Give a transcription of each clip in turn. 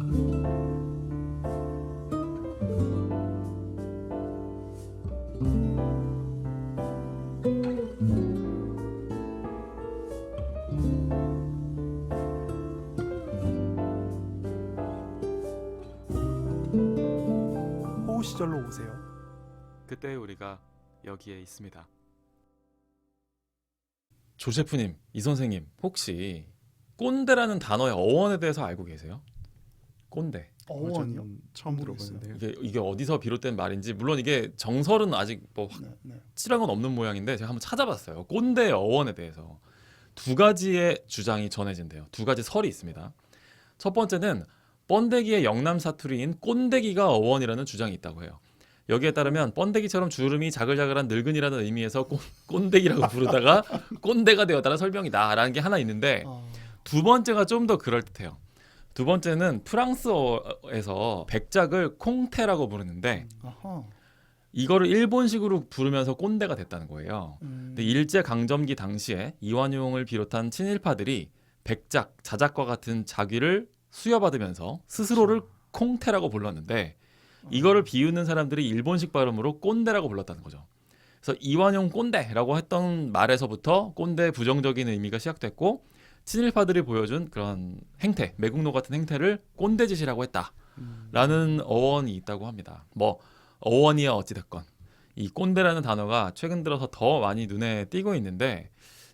호우 시절로 오세요. 그때 우리가 여기에 있습니다. 조 셰프님, 이 선생님 혹시 꼰대라는 단어의 어원에 대해서 알고 계세요? 꼰대. 어원이요? 전 처음 모르겠어요. 들어보는데요. 이게 이게 어디서 비롯된 말인지 물론 이게 정설은 아직 뭐 네, 네. 확실한 건 없는 모양인데 제가 한번 찾아봤어요. 꼰대의 어원에 대해서 두 가지의 주장이 전해진대요. 두 가지 설이 있습니다. 첫 번째는 번데기의 영남 사투리인 꼰대기가 어원이라는 주장이 있다고 해요. 여기에 따르면 번데기처럼 주름이 자글자글한 늙은이라는 의미에서 꼰, 꼰대기라고 부르다가 꼰대가 되었다는 설명이다라는 게 하나 있는데 어, 두 번째가 좀 더 그럴듯해요. 두 번째는 프랑스어에서 백작을 콩테라고 부르는데 아하. 이거를 일본식으로 부르면서 꼰대가 됐다는 거예요. 음, 근데 일제 강점기 당시에 이완용을 비롯한 친일파들이 백작, 자작과 같은 자귀를 수여받으면서 스스로를 콩테라고 불렀는데 이거를 비웃는 사람들이 일본식 발음으로 꼰대라고 불렀다는 거죠. 그래서 이완용 꼰대라고 했던 말에서부터 꼰대 부정적인 의미가 시작됐고 친일파들이 보여준 그런 행태, 매국노 같은 행태를 꼰대짓이라고 했다라는 음, 어원이 있다고 합니다. 뭐 어원이야 어찌 됐건 이 꼰대라는 단어가 최근 들어서 더 많이 눈에 띄고 있는데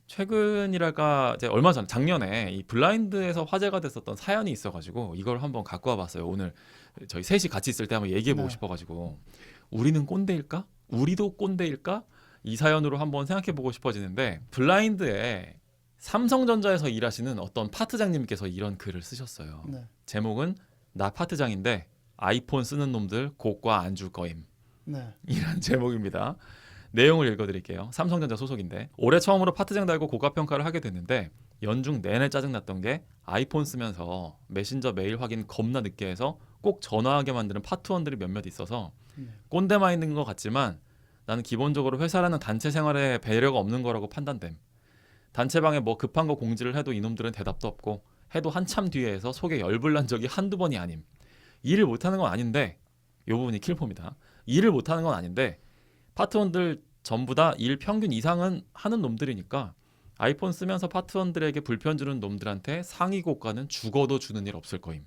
최근이랄까 이제 얼마 전 작년에 이 블라인드에서 화제가 됐었던 사연이 있어가지고 이걸 한번 갖고 와봤어요. 오늘 저희 셋이 같이 있을 때 한번 얘기해보고 네. 싶어가지고 우리는 꼰대일까? 우리도 꼰대일까? 이 사연으로 한번 생각해보고 싶어지는데 블라인드에 삼성전자에서 일하시는 어떤 파트장님께서 이런 글을 쓰셨어요. 네, 제목은 나 파트장인데 아이폰 쓰는 놈들 고과 안 줄 거임. 네. 이란 제목입니다. 내용을 읽어드릴게요. 삼성전자 소속인데 올해 처음으로 파트장 달고 고가 평가를 하게 됐는데 연중 내내 짜증났던 게 아이폰 쓰면서 메신저 메일 확인 겁나 늦게 해서 꼭 전화하게 만드는 파트원들이 몇몇 있어서 네. 꼰대만 있는 것 같지만 나는 기본적으로 회사라는 단체 생활에 배려가 없는 거라고 판단됨. 단체방에 뭐 급한 거 공지를 해도 이놈들은 대답도 없고 해도 한참 뒤에 해서 속에 열불 난 적이 한두 번이 아님. 일을 못하는 건 아닌데 요 부분이 킬포입니다. 일을 못하는 건 아닌데 파트원들 전부 다 일 평균 이상은 하는 놈들이니까 아이폰 쓰면서 파트원들에게 불편 주는 놈들한테 상위 고가는 죽어도 주는 일 없을 거임.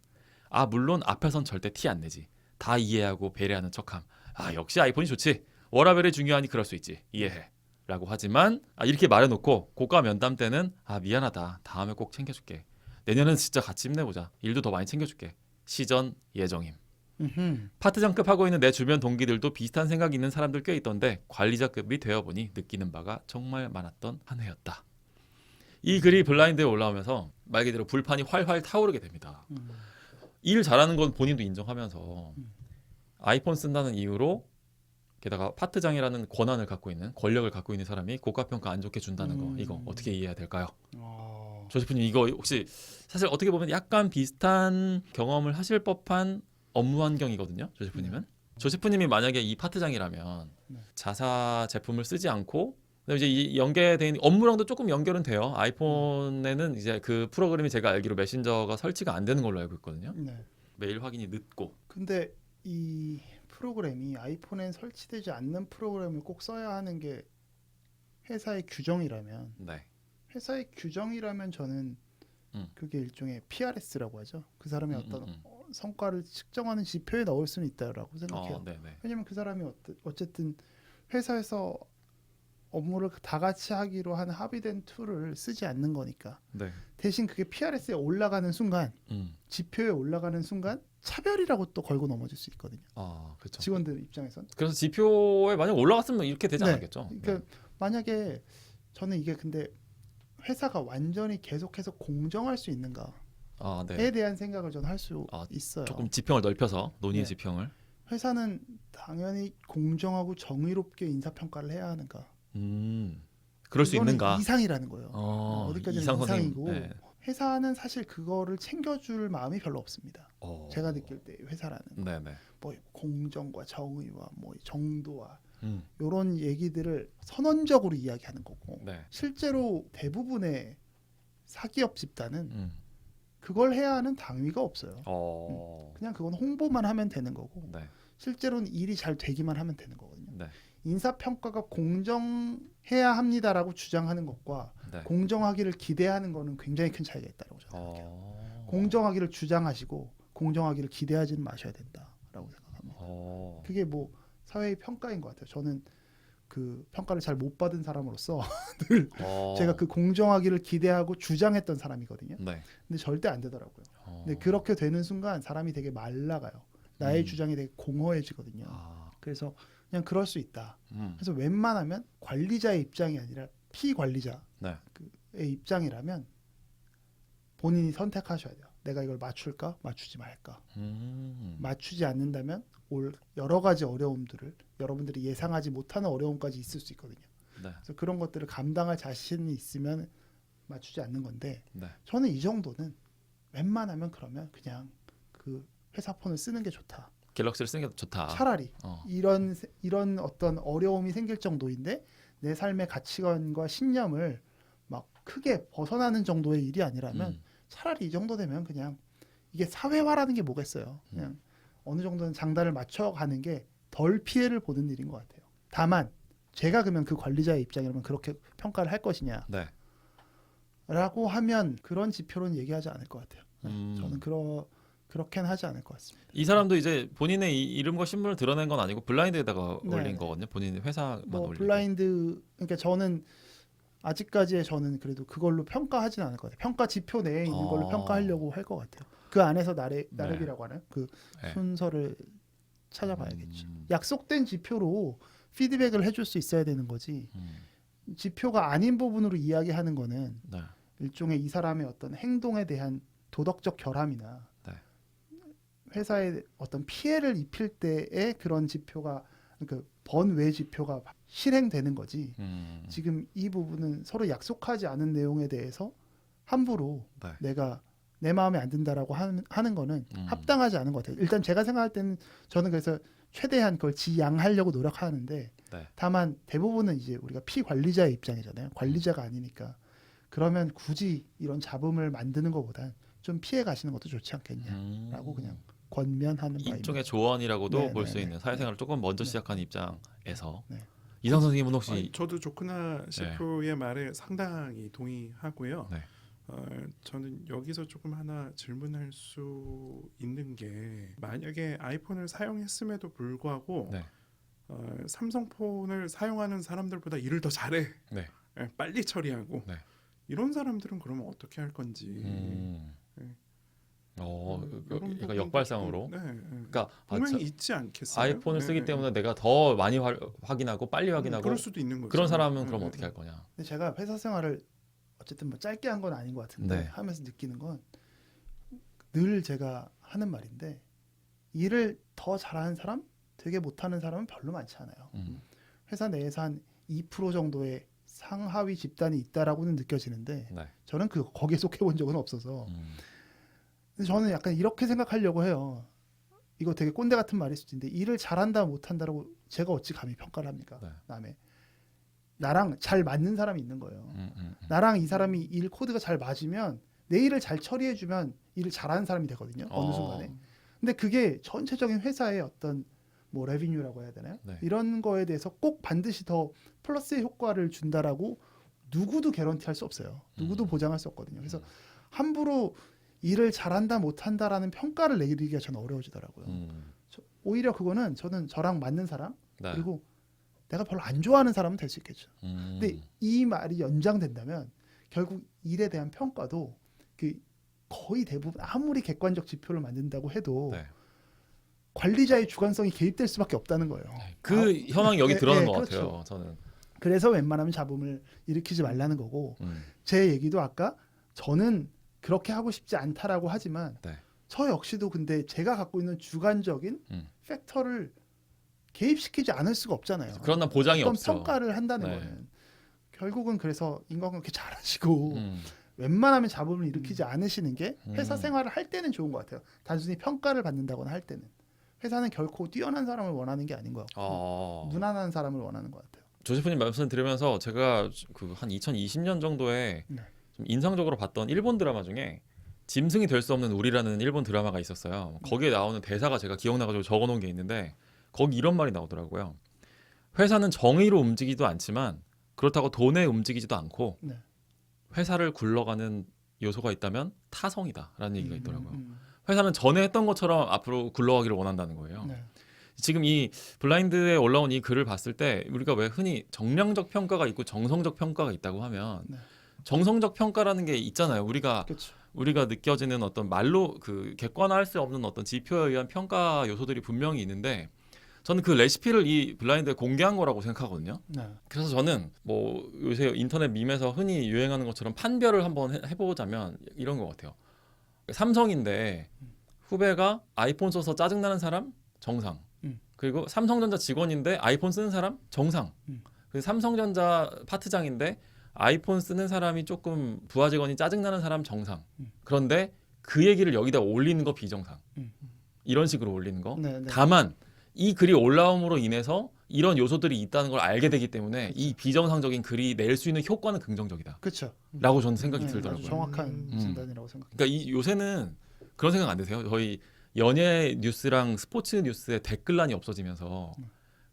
아 물론 앞에선 절대 티 안 내지. 다 이해하고 배려하는 척함. 아 역시 아이폰이 좋지. 워라벨이 중요하니 그럴 수 있지. 이해해. 라고 하지만 아, 이렇게 말해놓고 고가 면담 때는 아 미안하다. 다음에 꼭 챙겨줄게. 내년은 진짜 같이 힘내보자. 일도 더 많이 챙겨줄게. 시전 예정임. 음흠. 파트장급 하고 있는 내 주변 동기들도 비슷한 생각이 있는 사람들 꽤 있던데 관리자급이 되어보니 느끼는 바가 정말 많았던 한 해였다. 이 글이 블라인드에 올라오면서 말 그대로 불판이 활활 타오르게 됩니다. 음, 일 잘하는 건 본인도 인정하면서 음. 아이폰 쓴다는 이유로 게다가 파트장이라는 권한을 갖고 있는 권력을 갖고 있는 사람이 고가 평가 안 좋게 준다는 거 음. 이거 어떻게 이해해야 될까요? 어, 조세프님 이거 혹시 사실 어떻게 보면 약간 비슷한 경험을 하실 법한 업무 환경이거든요. 조세프님은 조세프님이 만약에 이 파트장이라면 네. 자사 제품을 쓰지 않고 이제 이 연계된 업무랑도 조금 연결은 돼요. 아이폰에는 이제 그 프로그램이 제가 알기로 메신저가 설치가 안 되는 걸로 알고 있거든요. 네. 메일 확인이 늦고 근데 이 프로그램이 아이폰엔 설치되지 않는 프로그램을 꼭 써야 하는 게 회사의 규정이라면 네. 회사의 규정이라면 저는 음. 그게 일종의 PRS라고 하죠. 그 사람의 음, 어떤 음, 음. 어, 성과를 측정하는 지표에 넣을 수는 있다라고 생각해요. 어, 네, 네. 왜냐면 그 사람이 어쨌든 회사에서 업무를 다 같이 하기로 한 합의된 툴을 쓰지 않는 거니까 네. 대신 그게 PRS에 올라가는 순간 음. 지표에 올라가는 순간 차별이라고 또 걸고 넘어질 수 있거든요. 아, 그렇죠. 직원들 입장에선. 그래서 지표에 만약 올라갔으면 이렇게 되지 네. 않았겠죠. 그러니까 만약에 저는 이게 근데 회사가 완전히 계속해서 공정할 수 있는가에 아, 네. 대한 생각을 저는 할 수 아, 있어요. 조금 지평을 넓혀서 논의의 네. 지평을. 회사는 당연히 공정하고 정의롭게 인사 평가를 해야 하는가? 음. 그럴 수 있는가? 이상이라는 거예요. 어, 어디까지는 이상 선생님. 이상이고 네. 회사는 사실 그거를 챙겨줄 마음이 별로 없습니다. 어. 제가 느낄 때 회사라는 네, 네. 뭐 공정과 정의와 뭐 정도와 음. 이런 얘기들을 선언적으로 이야기하는 거고 네. 실제로 대부분의 사기업 집단은 음. 그걸 해야 하는 당위가 없어요. 어. 그냥 그건 홍보만 하면 되는 거고 네. 실제로는 일이 잘 되기만 하면 되는 거거든요. 네. 인사평가가 공정해야 합니다라고 주장하는 것과 네. 공정하기를 기대하는 거는 굉장히 큰 차이가 있다고 생각해요. 어. 공정하기를 주장하시고 공정하기를 기대하지는 마셔야 된다라고 생각합니다. 어. 그게 뭐 사회의 평가인 것 같아요. 저는 그 평가를 잘 못 받은 사람으로서 어. 제가 그 공정하기를 기대하고 주장했던 사람이거든요. 네. 근데 절대 안 되더라고요. 어. 근데 그렇게 되는 순간 사람이 되게 말라가요. 나의 음. 주장이 되게 공허해지거든요. 아. 그래서 그냥 그럴 수 있다. 음. 그래서 웬만하면 관리자의 입장이 아니라 피관리자의 네. 입장이라면 본인이 선택하셔야 돼요. 내가 이걸 맞출까, 맞추지 말까. 음. 맞추지 않는다면 올 여러 가지 어려움들을 여러분들이 예상하지 못하는 어려움까지 있을 수 있거든요. 네. 그래서 그런 것들을 감당할 자신이 있으면 맞추지 않는 건데 네. 저는 이 정도는 웬만하면 그러면 그냥 그 회사 폰을 쓰는 게 좋다. 갤럭시를 쓰는 게 좋다. 차라리 어. 이런 세- 이런 어떤 어려움이 생길 정도인데 내 삶의 가치관과 신념을 막 크게 벗어나는 정도의 일이 아니라면 음. 차라리 이 정도 되면 그냥 이게 사회화라는 게 뭐겠어요. 그냥 어느 정도는 장단을 맞춰가는 게 덜 피해를 보는 일인 것 같아요. 다만 제가 그러면 그 관리자의 입장이라면 그렇게 평가를 할 것이냐라고 네. 하면 그런 지표로는 얘기하지 않을 것 같아요. 네, 음. 저는 그러 그렇게는 하지 않을 것 같습니다. 이 사람도 이제 본인의 이, 이름과 신분을 드러낸 건 아니고 블라인드에다가 네. 올린 거거든요. 본인 회사만 뭐 올린 블라인드 그러니까 저는 아직까지의 저는 그래도 그걸로 평가하진 않을 것 같아요. 평가 지표 내에 있는 걸로 어. 평가하려고 할 것 같아요. 그 안에서 나래 네. 나래비라고 하는 그 네. 순서를 찾아봐야겠죠. 음. 약속된 지표로 피드백을 해줄 수 있어야 되는 거지. 음. 지표가 아닌 부분으로 이야기하는 거는 네. 일종의 이 사람의 어떤 행동에 대한 도덕적 결함이나 네. 회사에 어떤 피해를 입힐 때의 그런 지표가 그 번외 지표가 실행되는 거지. 음. 지금 이 부분은 서로 약속하지 않은 내용에 대해서 함부로 네. 내가 내 마음에 안 든다라고 하는, 하는 거는 음. 합당하지 않은 것 같아요. 일단 제가 생각할 때는 저는 그래서 최대한 그걸 지양하려고 노력하는데 네. 다만 대부분은 이제 우리가 피관리자의 입장이잖아요. 관리자가 아니니까 그러면 굳이 이런 잡음을 만드는 것보단 좀 피해 가시는 것도 좋지 않겠냐라고 음. 그냥 권면하는 바입니다. 일종의 조언이라고도 네, 볼 네, 수 네. 있는 사회생활을 조금 먼저 네. 시작하는 입장에서 네. 이상 선생님은 혹시 아니, 저도 조크나 셰프의 말에 상당히 동의하고요. 네. 어, 저는 여기서 조금 하나 질문할 수 있는 게 만약에 아이폰을 사용했음에도 불구하고 네. 어, 삼성폰을 사용하는 사람들보다 일을 더 잘해. 네. 예, 빨리 처리하고 네. 이런 사람들은 그러면 어떻게 할 건지. 음. 네. 어, 음, 그- 이런 그러니까 부분도 역발상으로. 좀, 네, 네. 그러니까 아, 분명히 저- 있지 않겠어요? 아이폰을 네, 쓰기 네. 때문에 내가 더 많이 화- 확인하고 빨리 확인하고 그럴 수도 있는 거죠. 그런 사람은 네, 그럼 네, 어떻게 할 거냐? 근데 제가 회사 생활을 어쨌든 뭐 짧게 한 건 아닌 것 같은데 네. 하면서 느끼는 건 늘 제가 하는 말인데 일을 더 잘하는 사람, 되게 못하는 사람은 별로 많지 않아요. 음. 회사 내에서 한 2% 정도의 상하위 집단이 있다라고는 느껴지는데 네. 저는 그 거기에 속해 본 적은 없어서 음. 근데 저는 약간 이렇게 생각하려고 해요. 이거 되게 꼰대 같은 말일 수도 있는데 일을 잘한다 못한다라고 제가 어찌 감히 평가를 합니까? 네. 남의 나랑 잘 맞는 사람이 있는 거예요. 음, 음, 음. 나랑 이 사람이 일 코드가 잘 맞으면 내 일을 잘 처리해주면 일을 잘하는 사람이 되거든요. 어느 어. 순간에. 근데 그게 전체적인 회사의 어떤 뭐 레비뉴라고 해야 되나요? 네. 이런 거에 대해서 꼭 반드시 더 플러스의 효과를 준다라고 누구도 개런티할 수 없어요. 누구도 음. 보장할 수 없거든요. 그래서 함부로 일을 잘한다 못한다라는 평가를 내리기가 저는 어려워지더라고요. 음. 저- 오히려 그거는 저는 저랑 맞는 사람 네. 그리고 내가 별로 안 좋아하는 사람은 될 수 있겠죠. 음. 근데 이 말이 연장된다면 결국 일에 대한 평가도 그 거의 대부분 아무리 객관적 지표를 만든다고 해도 네. 관리자의 주관성이 개입될 수밖에 없다는 거예요. 그 현황이 여기 네, 드러난 네, 것 그렇죠. 같아요. 저는. 그래서 웬만하면 잡음을 일으키지 말라는 거고 음. 제 얘기도 아까 저는 그렇게 하고 싶지 않다라고 하지만 네. 저 역시도 근데 제가 갖고 있는 주관적인 음. 팩터를 개입시키지 않을 수가 없잖아요. 그런 난 보장이 어떤 없어. 평가를 한다는 네. 거는 결국은 그래서 인간관계 잘하시고 음. 웬만하면 잡음을 일으키지 않으시는 게 회사 음. 생활을 할 때는 좋은 것 같아요. 단순히 평가를 받는다거나 할 때는 회사는 결코 뛰어난 사람을 원하는 게 아닌 것 같고 어. 무난한 사람을 원하는 것 같아요. 조세프님 말씀 들으면서 제가 그 한 2020년 정도에 네. 좀 인상적으로 봤던 일본 드라마 중에 짐승이 될 수 없는 우리라는 일본 드라마가 있었어요. 거기에 나오는 대사가 제가 기억나가지고 적어놓은 게 있는데 거기 이런 말이 나오더라고요. 회사는 정의로 움직이지도 않지만 그렇다고 돈에 움직이지도 않고 네. 회사를 굴러가는 요소가 있다면 타성이다라는 얘기가 있더라고요. 음, 회사는 전에 했던 것처럼 앞으로 굴러가기를 원한다는 거예요. 네. 지금 이 블라인드에 올라온 이 글을 봤을 때 우리가 왜 흔히 정량적 평가가 있고 정성적 평가가 있다고 하면 네. 정성적 평가라는 게 있잖아요. 우리가 그렇죠. 우리가 느껴지는 어떤 말로 그 객관화할 수 없는 어떤 지표에 의한 평가 요소들이 분명히 있는데 저는 그 레시피를 이 블라인드에 공개한 거라고 생각하거든요. 네. 그래서 저는 뭐 요새 인터넷 밈에서 흔히 유행하는 것처럼 판별을 한번 해- 해보자면 이런 것 같아요. 삼성인데 후배가 아이폰 써서 짜증나는 사람 정상. 음. 그리고 삼성전자 직원인데 아이폰 쓰는 사람 정상. 음. 그 삼성전자 파트장인데 아이폰 쓰는 사람이 조금 부하 직원이 짜증나는 사람 정상. 음. 그런데 그 얘기를 여기다 올리는 거 비정상. 음. 이런 식으로 올리는 거. 네, 네. 다만 이 글이 올라옴으로 인해서 이런 요소들이 있다는 걸 알게 되기 때문에 이 비정상적인 글이 낼 수 있는 효과는 긍정적이다라고 그렇죠. 저는 생각이 네, 들더라고요. 아주 정확한 음. 진단이라고 생각. 그러니까 이 요새는 그런 생각 안 드세요? 저희 연예 뉴스랑 스포츠 뉴스의 댓글란이 없어지면서 음.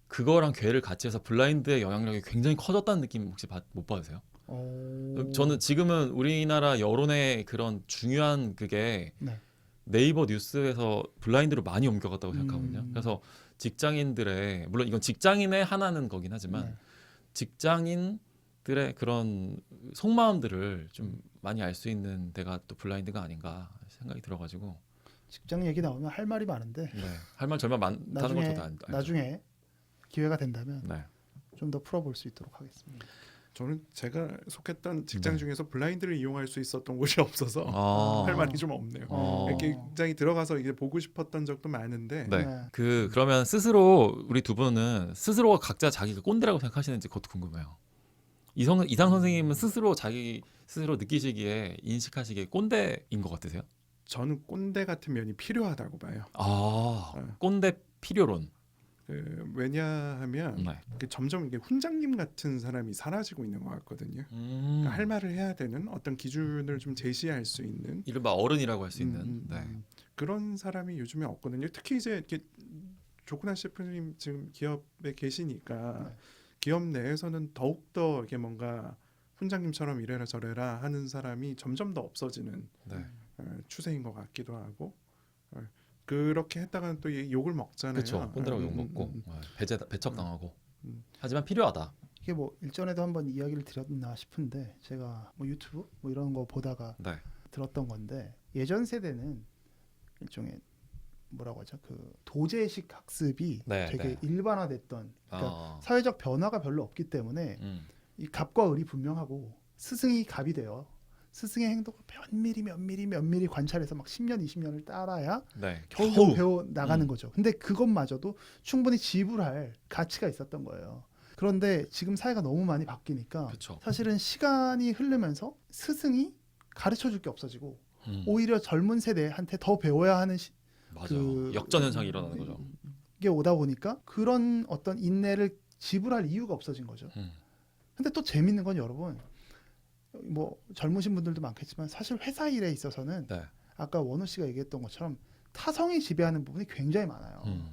그거랑 괴를 같이 해서 블라인드의 영향력이 굉장히 커졌다는 느낌 혹시 받- 못 받으세요? 오. 저는 지금은 우리나라 여론의 그런 중요한 그게 네. 네이버 뉴스에서 블라인드로 많이 옮겨갔다고 생각하거든요. 음. 그래서 직장인들의 물론 이건 직장인의 하나는 거긴 하지만 네. 직장인들의 그런 속마음들을 좀 많이 알 수 있는 데가 또 블라인드가 아닌가 생각이 들어가지고 직장 얘기 나오면 할 말이 많은데 네. 할말 절반 많다는 나중에 걸 저도 안, 알죠. 나중에 기회가 된다면 네. 좀더 풀어볼 수 있도록 하겠습니다. 저는 제가 속했던 직장 네. 중에서 블라인드를 이용할 수 있었던 곳이 없어서 아. 할 말이 좀 없네요. 어. 이렇게 굉장히 들어가서 이게 보고 싶었던 적도 많은데 네. 네. 그 그러면 스스로 우리 두 분은 스스로가 각자 자기가 꼰대라고 생각하시는지 그것도 궁금해요. 이성 이상 선생님은 스스로 자기 스스로 느끼시기에 인식하시기에 꼰대인 것 같으세요? 저는 꼰대 같은 면이 필요하다고 봐요. 아 네. 꼰대 필요론. 그, 왜냐하면 네. 그 점점 이게 훈장님 같은 사람이 사라지고 있는 것 같거든요. 음. 그러니까 할 말을 해야 되는 어떤 기준을 좀 제시할 수 있는 이른바 어른이라고 할 수 있는. 음, 음, 네. 음. 그런 사람이 요즘에 없거든요. 특히 이제 이렇게 조근한 셰프님 지금 기업에 계시니까 네. 기업 내에서는 더욱 더 이게 뭔가 훈장님처럼 이래라 저래라 하는 사람이 점점 더 없어지는 네. 어, 추세인 것 같기도 하고 어, 그렇게 했다가는 또이 욕을 먹잖아요. 그렇죠. 꼰대라고 음, 욕 음, 먹고 음, 네. 배제 배척 당하고. 음. 하지만 필요하다. 이게 뭐 일전에도 한번 이야기를 드렸나 싶은데 제가 뭐 유튜브 뭐 이런 거 보다가 네. 들었던 건데 예전 세대는 일종의 뭐라고 하죠 그 도제식 학습이 네, 되게 네. 일반화됐던 그러니까 아. 사회적 변화가 별로 없기 때문에 음. 이 갑과 을이 분명하고 스승이 갑이 돼요. 스승의 행동을 면밀히 면밀히 면밀히 관찰해서 막 10년 20년을 따라야 네. 겨우 겨우. 배워 나가는 음. 거죠. 근데 그것마저도 충분히 지불할 가치가 있었던 거예요. 그런데 지금 사회가 너무 많이 바뀌니까 그렇죠. 사실은 시간이 흐르면서 스승이 가르쳐 줄 게 없어지고 음. 오히려 젊은 세대한테 더 배워야 하는 시, 맞아. 그- 역전 현상이 일어나는 거죠. 게 오다 보니까 그런 어떤 인내를 지불할 이유가 없어진 거죠. 음. 근데 또 재밌는 건 여러분 뭐 젊으신 분들도 많겠지만 사실 회사 일에 있어서는 네. 아까 원우 씨가 얘기했던 것처럼 타성이 지배하는 부분이 굉장히 많아요. 음.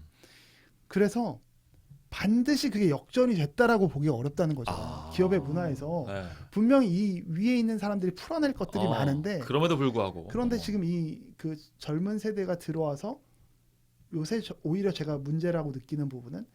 그래서 반드시 그게 역전이 됐다라고 보기 어렵다는 거죠. 아. 기업의 문화에서 네. 분명히 이 위에 있는 사람들이 풀어낼 것들이 어, 많은데 그럼에도 불구하고. 그런데 어. 지금 이 그 젊은 세대가 들어와서 요새 저- 오히려 제가 문제라고 느끼는 부분은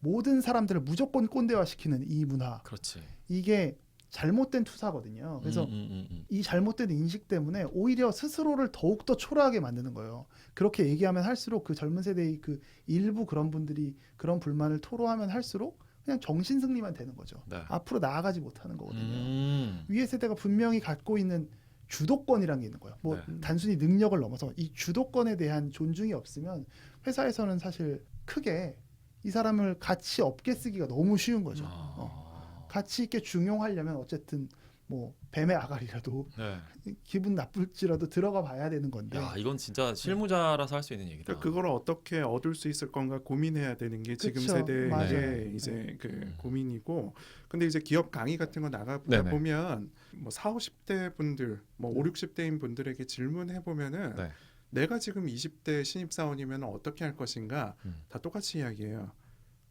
모든 사람들을 무조건 꼰대화 시키는 이 문화 그렇지. 이게 잘못된 투사거든요. 그래서 음, 음, 음, 음. 이 잘못된 인식 때문에 오히려 스스로를 더욱 더 초라하게 만드는 거예요. 그렇게 얘기하면 할수록 그 젊은 세대의 그 일부 그런 분들이 그런 불만을 토로하면 할수록 그냥 정신 승리만 되는 거죠. 네. 앞으로 나아가지 못하는 거거든요. 음. 위의 세대가 분명히 갖고 있는 주도권이라는 게 있는 거예요. 뭐 네. 단순히 능력을 넘어서 이 주도권에 대한 존중이 없으면 회사에서는 사실 크게 이 사람을 가치 없게 쓰기가 너무 쉬운 거죠. 어. 아. 가치 있게 중용하려면 어쨌든 뭐 뱀의 아가리라도 네. 기분 나쁠지라도 들어가 봐야 되는 건데 야 이건 진짜 실무자라서 할 수 있는 얘기다. 그러니까 그걸 어떻게 얻을 수 있을 건가 고민해야 되는 게 지금 그쵸, 세대의 맞아요. 이제 그 음. 고민이고 근데 이제 기업 강의 같은 거 나가다 네네. 보면 뭐 4, 50대 분들 뭐 5, 60대인 분들에게 질문해 보면은 네. 내가 지금 20대 신입 사원이면 어떻게 할 것인가 음. 다 똑같이 이야기해요.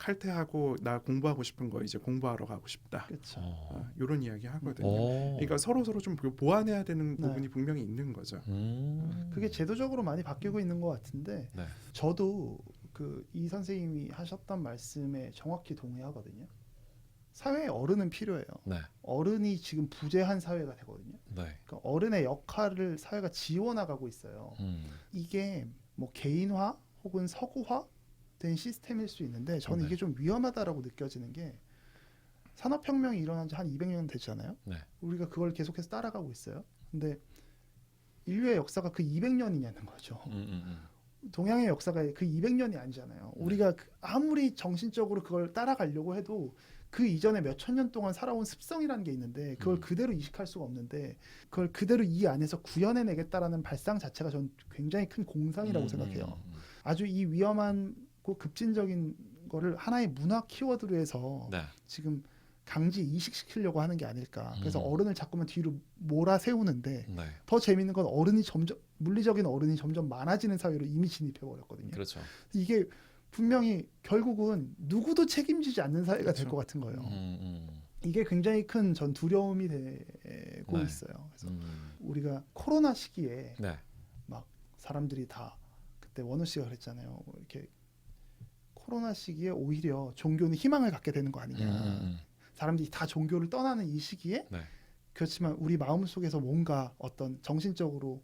칼퇴하고 나 공부하고 싶은 거 이제 공부하러 가고 싶다. 그렇죠. 어. 어, 이런 이야기 하거든요. 어. 그러니까 서로 서로 좀 보완해야 되는 네. 부분이 분명히 있는 거죠. 음. 그게 제도적으로 많이 바뀌고 있는 것 같은데 네. 저도 그 이 선생님이 하셨던 말씀에 정확히 동의하거든요. 사회에 어른은 필요해요. 네. 어른이 지금 부재한 사회가 되거든요. 네. 그러니까 어른의 역할을 사회가 지워나가고 있어요. 음. 이게 뭐 개인화 혹은 서구화 된 시스템일 수 있는데 저는 네. 이게 좀 위험하다라고 느껴지는 게 산업혁명이 일어난 지 한 200년 됐잖아요. 네. 우리가 그걸 계속해서 따라가고 있어요. 근데 인류의 역사가 그 200년이냐는 거죠. 음, 음, 음. 동양의 역사가 그 200년이 아니잖아요. 우리가 그- 아무리 정신적으로 그걸 따라가려고 해도 그 이전에 몇 천 년 동안 살아온 습성이라는 게 있는데 그걸 음. 그대로 이식할 수가 없는데 그걸 그대로 이 안에서 구현해내겠다라는 발상 자체가 전 굉장히 큰 공상이라고 음, 생각해요. 음, 음. 아주 이 위험한 고 급진적인 거를 하나의 문화 키워드로 해서 네. 지금 강제 이식시키려고 하는 게 아닐까. 그래서 음. 어른을 자꾸만 뒤로 몰아 세우는데 네. 더 재밌는 건 어른이 점점 물리적인 어른이 점점 많아지는 사회로 이미 진입해 버렸거든요. 그렇죠. 이게 분명히 결국은 누구도 책임지지 않는 사회가 될 그렇죠. 것 같은 거예요. 음, 음. 이게 굉장히 큰 전 두려움이 되고 네. 있어요. 그래서 음. 우리가 코로나 시기에 네. 사람들이 다 그때 원우 씨가 그랬잖아요. 뭐 이렇게 코로나 시기에 오히려 종교는 희망을 갖게 되는 거 음, 아니냐. 음, 음. 사람들이 다 종교를 떠나는 이 시기에 네. 그렇지만 우리 마음 속에서 뭔가 어떤 정신적으로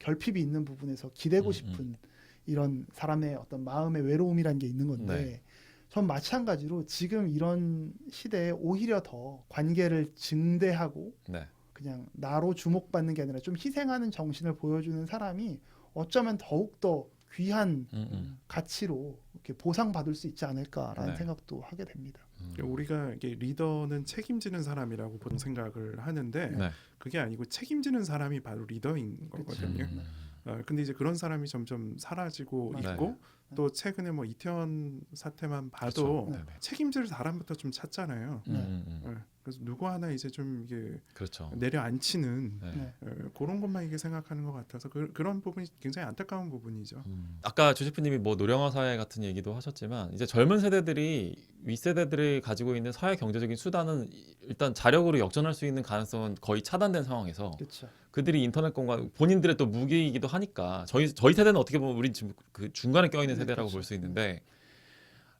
결핍이 있는 부분에서 기대고 음, 싶은 이런 사람의 어떤 마음의 외로움이라는 게 있는 건데 네. 전 마찬가지로 지금 이런 시대에 오히려 더 관계를 증대하고 네. 그냥 나로 주목받는 게 아니라 좀 희생하는 정신을 보여주는 사람이 어쩌면 더욱 더 귀한 음, 음. 가치로 이렇게 보상받을 수 있지 않을까라는 네. 생각도 하게 됩니다. 음. 그러니까 우리가 이게 리더는 책임지는 사람이라고 보통 생각을 하는데 네. 그게 아니고 책임지는 사람이 바로 리더인 거거든요. 음. 어, 근데 이제 그런 사람이 점점 사라지고 맞아요. 있고 또 최근에 뭐 이태원 사태만 봐도 그렇죠. 네네. 책임질 사람부터 좀 찾잖아요. 음, 음, 음. 어, 그래서 누구 하나 이제 좀 이게 그렇죠. 내려앉히는 네. 네. 어, 그런 것만 이게 생각하는 것 같아서 그, 그런 부분이 굉장히 안타까운 부분이죠. 음. 아까 조세프님이 뭐 노령화 사회 같은 얘기도 하셨지만 이제 젊은 세대들이 윗세대들이 가지고 있는 사회 경제적인 수단은 일단 자력으로 역전할 수 있는 가능성은 거의 차단된 상황에서 그렇죠. 그들이 인터넷 공간 본인들의 또 무기이기도 하니까 저희 저희 세대는 어떻게 보면 우리 지금 그 중간에 껴 있는 네, 세대라고 그렇죠. 볼수 있는데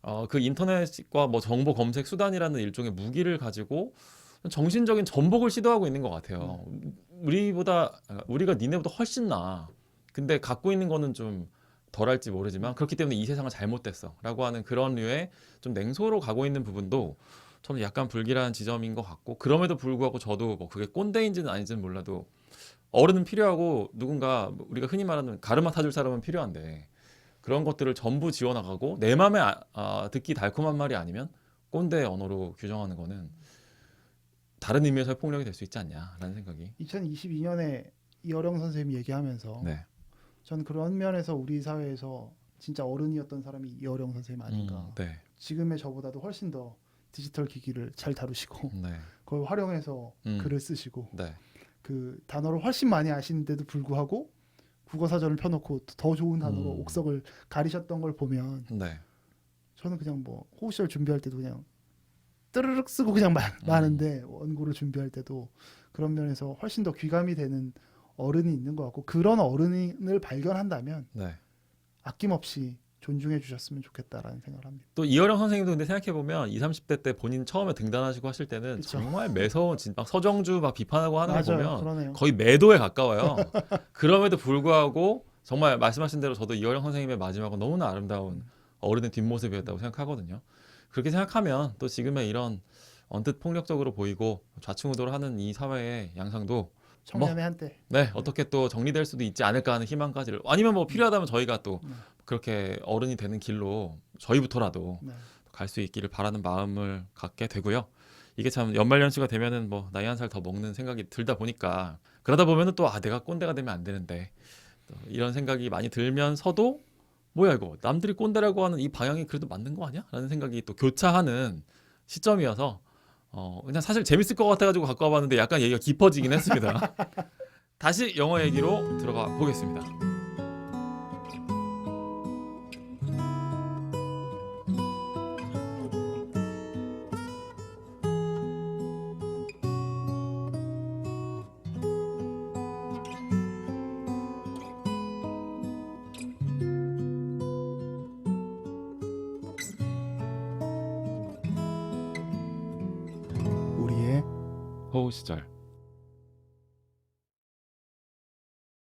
어 그 인터넷과 뭐 정보 검색 수단이라는 일종의 무기를 가지고 정신적인 전복을 시도하고 있는 것 같아요. 우리보다 아, 우리가 니네보다 훨씬 나. 근데 갖고 있는 거는 좀 덜할지 모르지만 그렇기 때문에 이 세상은 잘못됐어라고 하는 그런 류의 좀 냉소로 가고 있는 부분도 저는 약간 불길한 지점인 것 같고 그럼에도 불구하고 저도 뭐 그게 꼰대인지는 아닌지는 몰라도 어른은 필요하고 누군가 우리가 흔히 말하는 가르마 타줄 사람은 필요한데 그런 것들을 전부 지워나가고 내 맘에 아, 아, 듣기 달콤한 말이 아니면 꼰대 언어로 규정하는 거는 다른 의미에서의 폭력이 될 수 있지 않냐라는 생각이 2022년에 이어령 선생님이 얘기하면서 네. 전 그런 면에서 우리 사회에서 진짜 어른이었던 사람이 이어령 선생님 아닌가. 음, 네. 지금의 저보다도 훨씬 더 디지털 기기를 잘 다루시고 네. 그걸 활용해서 음. 글을 쓰시고 네. 그 단어를 훨씬 많이 아시는데도 불구하고 국어 사전을 펴놓고 더 좋은 단어로 음. 옥석을 가리셨던 걸 보면 네. 저는 그냥 뭐 호흡시절 준비할 때도 그냥 뜨르륵 쓰고 그냥 마, 음. 마는데 원고를 준비할 때도 그런 면에서 훨씬 더 귀감이 되는 어른이 있는 것 같고 그런 어른을 발견한다면 네. 아낌없이 존중해 주셨으면 좋겠다라는 생각을 합니다. 또 이어령 선생님도 근데 생각해 보면 20, 30대 때 본인 처음에 등단하시고 하실 때는 그쵸. 정말 매서운 진- 막 서정주 막 비판하고 하는 거 맞아요, 보면 그러네요. 거의 매도에 가까워요. 그럼에도 불구하고 정말 말씀하신 대로 저도 이어령 선생님의 마지막은 너무나 아름다운 어른의 뒷모습이었다고 생각하거든요. 그렇게 생각하면 또 지금의 이런 언뜻 폭력적으로 보이고 좌충우돌 하는 이 사회의 양상도 청년의 뭐 한때 네 어떻게 또 정리될 수도 있지 않을까 하는 희망까지를 아니면 뭐 필요하다면 저희가 또 네. 그렇게 어른이 되는 길로 저희부터라도 네. 갈수 있기를 바라는 마음을 갖게 되고요. 이게 참 연말 연시가 되면은 뭐 나이 한 살 더 먹는 생각이 들다 보니까 그러다 보면은 또 아 내가 꼰대가 되면 안 되는데 또 이런 생각이 많이 들면서도 뭐야 이거 남들이 꼰대라고 하는 이 방향이 그래도 맞는 거 아니야? 라는 생각이 또 교차하는 시점이어서 어 그냥 사실 재밌을 것 같아가지고 갖고 와봤는데 약간 얘기가 깊어지긴 했습니다. 다시 영어 얘기로 들어가 보겠습니다.